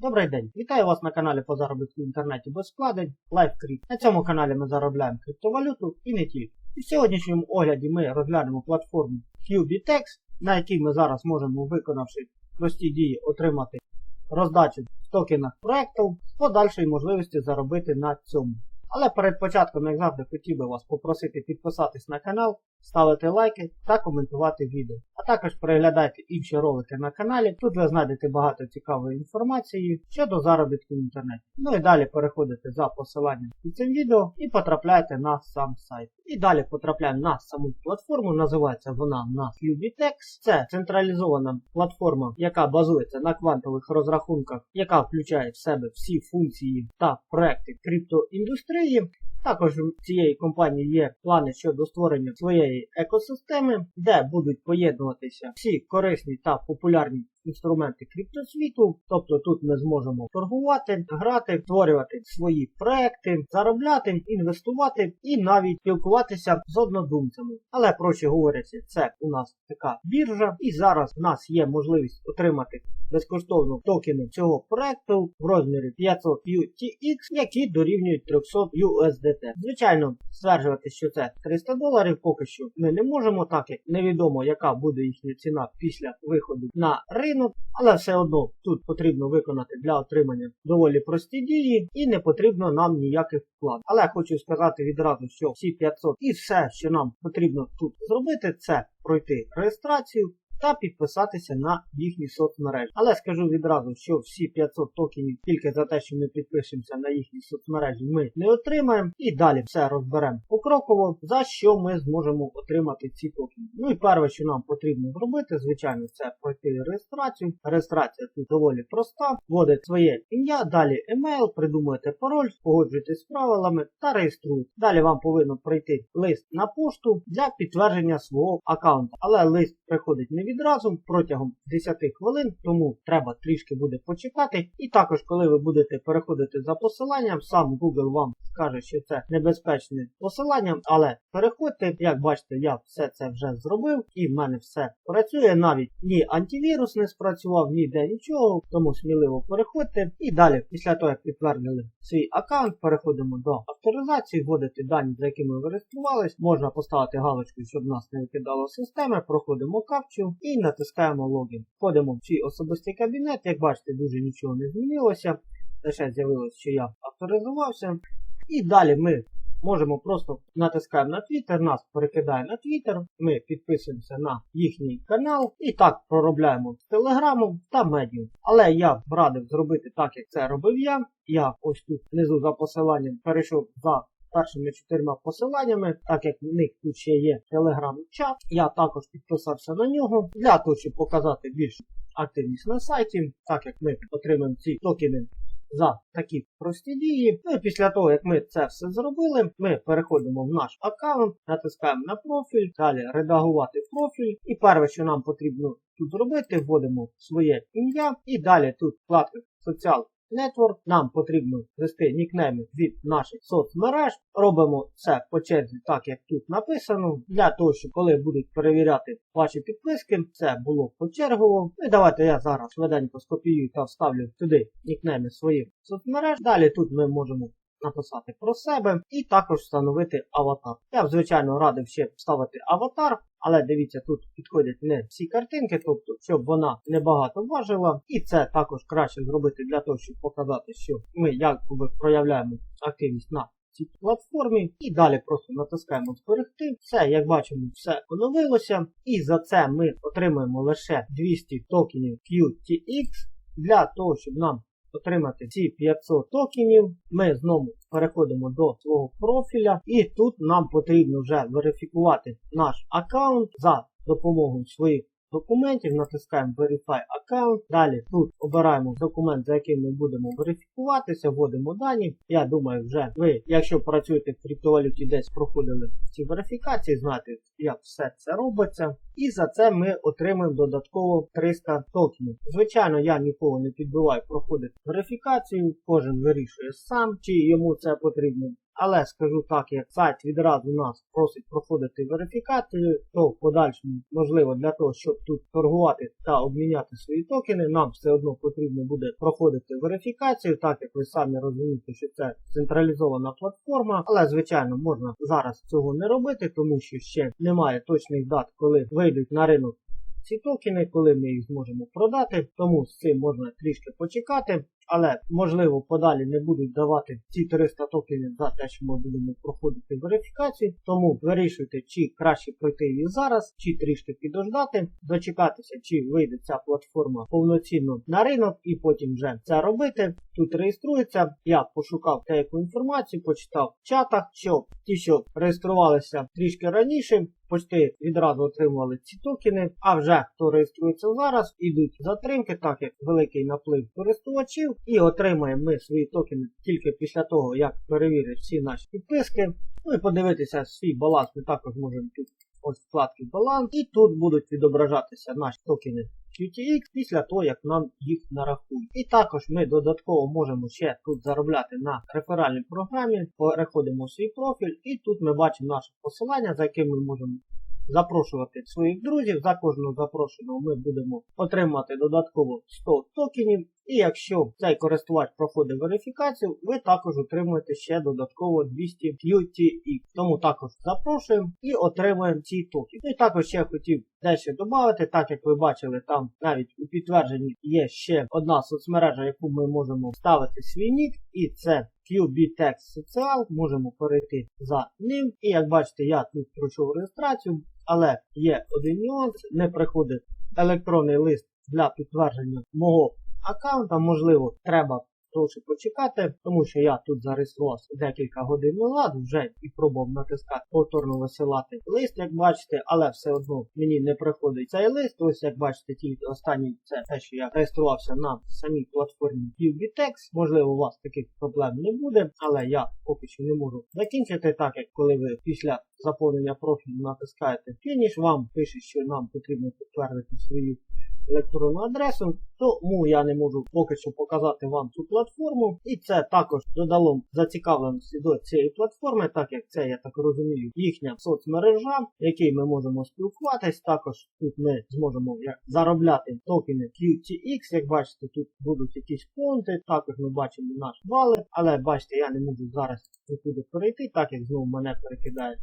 Добрий день! Вітаю вас на каналі по заробітку в інтернеті без вкладень LiveCrypt. На цьому каналі ми заробляємо криптовалюту і не тільки. І в сьогоднішньому огляді ми розглянемо платформу QBTEX, на якій ми зараз можемо, виконавши прості дії, отримати роздачу в токенах проєктів з подальшої можливості заробити на цьому. Але перед початком, як завжди, хотів би вас попросити підписатись на канал, ставити лайки та коментувати відео. А також переглядайте інші ролики на каналі. Тут ви знайдете багато цікавої інформації щодо заробітку в інтернеті. Ну і далі переходите за посиланням під цим відео і потрапляєте на сам сайт. І далі потрапляємо на саму платформу, називається вона на QBTEX. Це централізована платформа, яка базується на квантових розрахунках, яка включає в себе всі функції та проекти криптоіндустрії. Також у цієї компанії є плани щодо створення своєї екосистеми, де будуть поєднуватися всі корисні та популярні інструменти криптосвіту. Тобто тут ми зможемо торгувати, грати, створювати свої проекти, заробляти, інвестувати і навіть спілкуватися з однодумцями. Але проще говорячи, це у нас така біржа, і зараз в нас є можливість отримати безкоштовно токени цього проекту в розмірі 500 UTX, які дорівнюють 300 USDT. Звичайно, стверджувати, що це 300 доларів, поки що ми не можемо, так як невідомо, яка буде їхня ціна після виходу на ринок, але все одно тут потрібно виконати для отримання доволі прості дії і не потрібно нам ніяких вклад. Але хочу сказати відразу, що всі 500 і все, що нам потрібно тут зробити, це пройти реєстрацію та підписатися на їхні соцмережі. Але скажу відразу, що всі 500 токенів тільки за те, що ми підпишемося на їхні соцмережі, ми не отримаємо. І далі все розберемо покроково, за що ми зможемо отримати ці токени. Ну і перше, що нам потрібно зробити, звичайно, це пройти реєстрацію. Реєстрація тут доволі проста. Вводите своє ім'я, далі емейл, придумуєте пароль, погоджуєтесь з правилами та реєструєте. Далі вам повинно прийти лист на пошту для підтвердження свого аккаунту. Але лист приходить не відразу протягом 10 хвилин, тому треба трішки буде почекати. І також, коли ви будете переходити за посиланням, сам Google вам скаже, що це небезпечне посилання, але переходьте, як бачите, я все це вже зробив, і в мене все працює. Навіть ні антивірус не спрацював, ніде нічого, тому сміливо переходьте. І далі, після того, як підтвердили свій аккаунт, переходимо до авторизації, вводити дані, за якими ви реєструвались. Можна поставити галочку, щоб нас не викидало системи, проходимо капчу і натискаємо логін. Входимо в свій особистий кабінет, як бачите, дуже нічого не змінилося. Лише з'явилось, що я авторизувався. І далі ми можемо просто натискаємо на Twitter, нас перекидає на Twitter, ми підписуємося на їхній канал і так проробляємо з Телеграмом та медіум. Але я б радив зробити так, як це робив я. Я ось тут внизу за посиланням перейшов за першими чотирма посиланнями, так як в них тут ще є телеграм-чат. Я також підписався на нього для того, щоб показати більшу активність на сайті, так як ми отримаємо ці токени за такі прості дії. Ну і після того, як ми це все зробили, ми переходимо в наш аккаунт, натискаємо на профіль, далі редагувати профіль. І перше, що нам потрібно тут зробити, вводимо своє ім'я. І далі тут вкладка соціал Network. Нам потрібно ввести нікнейми від наших соцмереж. Робимо це по черзі, так як тут написано, для того, щоб коли будуть перевіряти ваші підписки, це було почергово. Ну і давайте я зараз швиденько скопіюю та вставлю сюди нікнейми своїх соцмереж. Далі тут ми можемо написати про себе і також встановити аватар. Я б, звичайно, радив ще вставити аватар, але дивіться, тут підходять не всі картинки, тобто, щоб вона небагато важила. І це також краще зробити для того, щоб показати, що ми якби проявляємо активність на цій платформі. І далі просто натискаємо зберегти. Все, як бачимо, все оновилося. І за це ми отримуємо лише 200 токенів QTX для того, щоб нам отримати ці 500 токенів, ми знову переходимо до свого профіля, і тут нам потрібно вже верифікувати наш аккаунт за допомогою своїх документів, натискаємо Verify Account. Далі тут обираємо документ, за яким ми будемо верифікуватися, вводимо дані. Я думаю, вже ви, якщо працюєте в криптовалюті, десь проходили ці верифікації, знаєте, як все це робиться. І за це ми отримаємо додатково 300 токенів. Звичайно, я нікого не підбиваю проходити верифікацію, кожен вирішує сам, чи йому це потрібно. Але скажу так, як сайт відразу нас просить проходити верифікацію, то в подальшому, можливо, для того, щоб тут торгувати та обміняти свої токени, нам все одно потрібно буде проходити верифікацію, так як ви самі розумієте, що це централізована платформа. Але, звичайно, можна зараз цього не робити, тому що ще немає точних дат, коли вийдуть на ринок ці токени, коли ми їх зможемо продати, тому з цим можна трішки почекати. Але можливо подалі не будуть давати ці 300 токенів за те, що ми будемо проходити верифікацію. Тому вирішуйте, чи краще пройти її зараз, чи трішки підождати, дочекатися, чи вийде ця платформа повноцінно на ринок, і потім вже це робити. Тут реєструється. Я пошукав деяку інформацію, почитав в чатах, що ті, що реєструвалися трішки раніше, почти відразу отримували ці токени. А вже хто реєструється зараз, ідуть затримки, так як великий наплив користувачів, і отримаємо ми свої токени тільки після того, як перевірять всі наші підписки. Ну і подивитися свій баланс ми також можемо тут ось вкладки баланс. І тут будуть відображатися наші токени QTX після того, як нам їх нарахують. І також ми додатково можемо ще тут заробляти на реферальній програмі. Переходимо в свій профіль, і тут ми бачимо наше посилання, за яким ми можемо запрошувати своїх друзів. За кожного запрошеного ми будемо отримати додатково 100 токенів. І якщо цей користувач проходить верифікацію, ви також отримуєте ще додатково 200 QTX. Тому також запрошуємо і отримуємо ці токени. Ну і також ще хотів дещо додати, так як ви бачили, там навіть у підтвердженні є ще одна соцмережа, яку ми можемо ставити свій нік, і це QBTEX Social. Можемо перейти за ним. І як бачите, я тут пройшов реєстрацію, але є один нюанс, не приходить електронний лист для підтвердження мого аккаунта. Можливо, треба трохи почекати, тому що я тут зареєструвався декілька годин назад, вже і пробував натискати повторно висилати лист, як бачите, але все одно мені не приходить цей лист. Ось як бачите, тільки останній це те, що я реєструвався на самій платформі QBTEX. Можливо, у вас таких проблем не буде, але я поки що не можу закінчити, так як коли ви після заповнення профілю натискаєте фініш, вам пише, що нам потрібно підтвердити свою електронну адресу, тому я не можу поки що показати вам цю платформу. І це також додало зацікавленості до цієї платформи, так як це, я так розумію, їхня соцмережа, в якій ми можемо спілкуватись. Також тут ми зможемо заробляти токени QTX. Як бачите, тут будуть якісь фонди, також ми бачимо наш валет, але бачите, я не можу зараз нікуди перейти, так як знову мене перекидає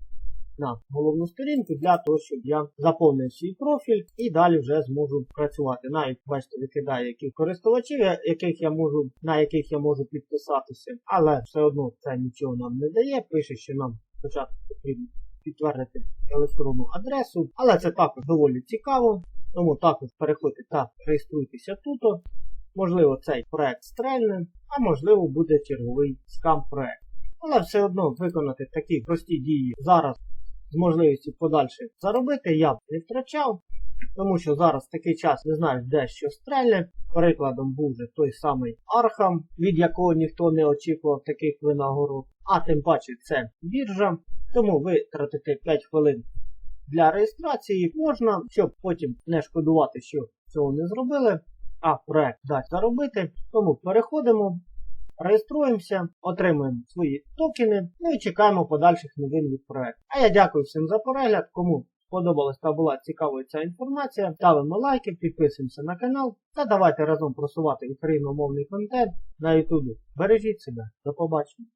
на головну сторінку для того, щоб я заповнив свій профіль і далі вже зможу працювати. Навіть бачите, викидає яких користувачів, яких я можу, на яких я можу підписатися, але все одно це нічого нам не дає. Пише, що нам спочатку потрібно підтвердити електронну адресу, але це також доволі цікаво. Тому також переходьте та реєструйтеся тут. Можливо, цей проект стрельне, а можливо буде черговий скам проект. Але все одно виконати такі прості дії зараз з можливістю подальше заробити я б не втрачав, тому що зараз такий час не знаєш, де що стрельне. Прикладом був вже той самий Архам, від якого ніхто не очікував таких винагород. А тим паче це біржа. Тому ви тратите 5 хвилин для реєстрації можна, щоб потім не шкодувати, що цього не зробили, а проект дасть заробити. Тому переходимо, реєструємося, отримуємо свої токени, ну і чекаємо подальших новин від проекту. А я дякую всім за перегляд. Кому сподобалась та була цікавою ця інформація, ставимо лайки, підписуємося на канал та давайте разом просувати україномовний контент на ютубі. Бережіть себе, до побачення.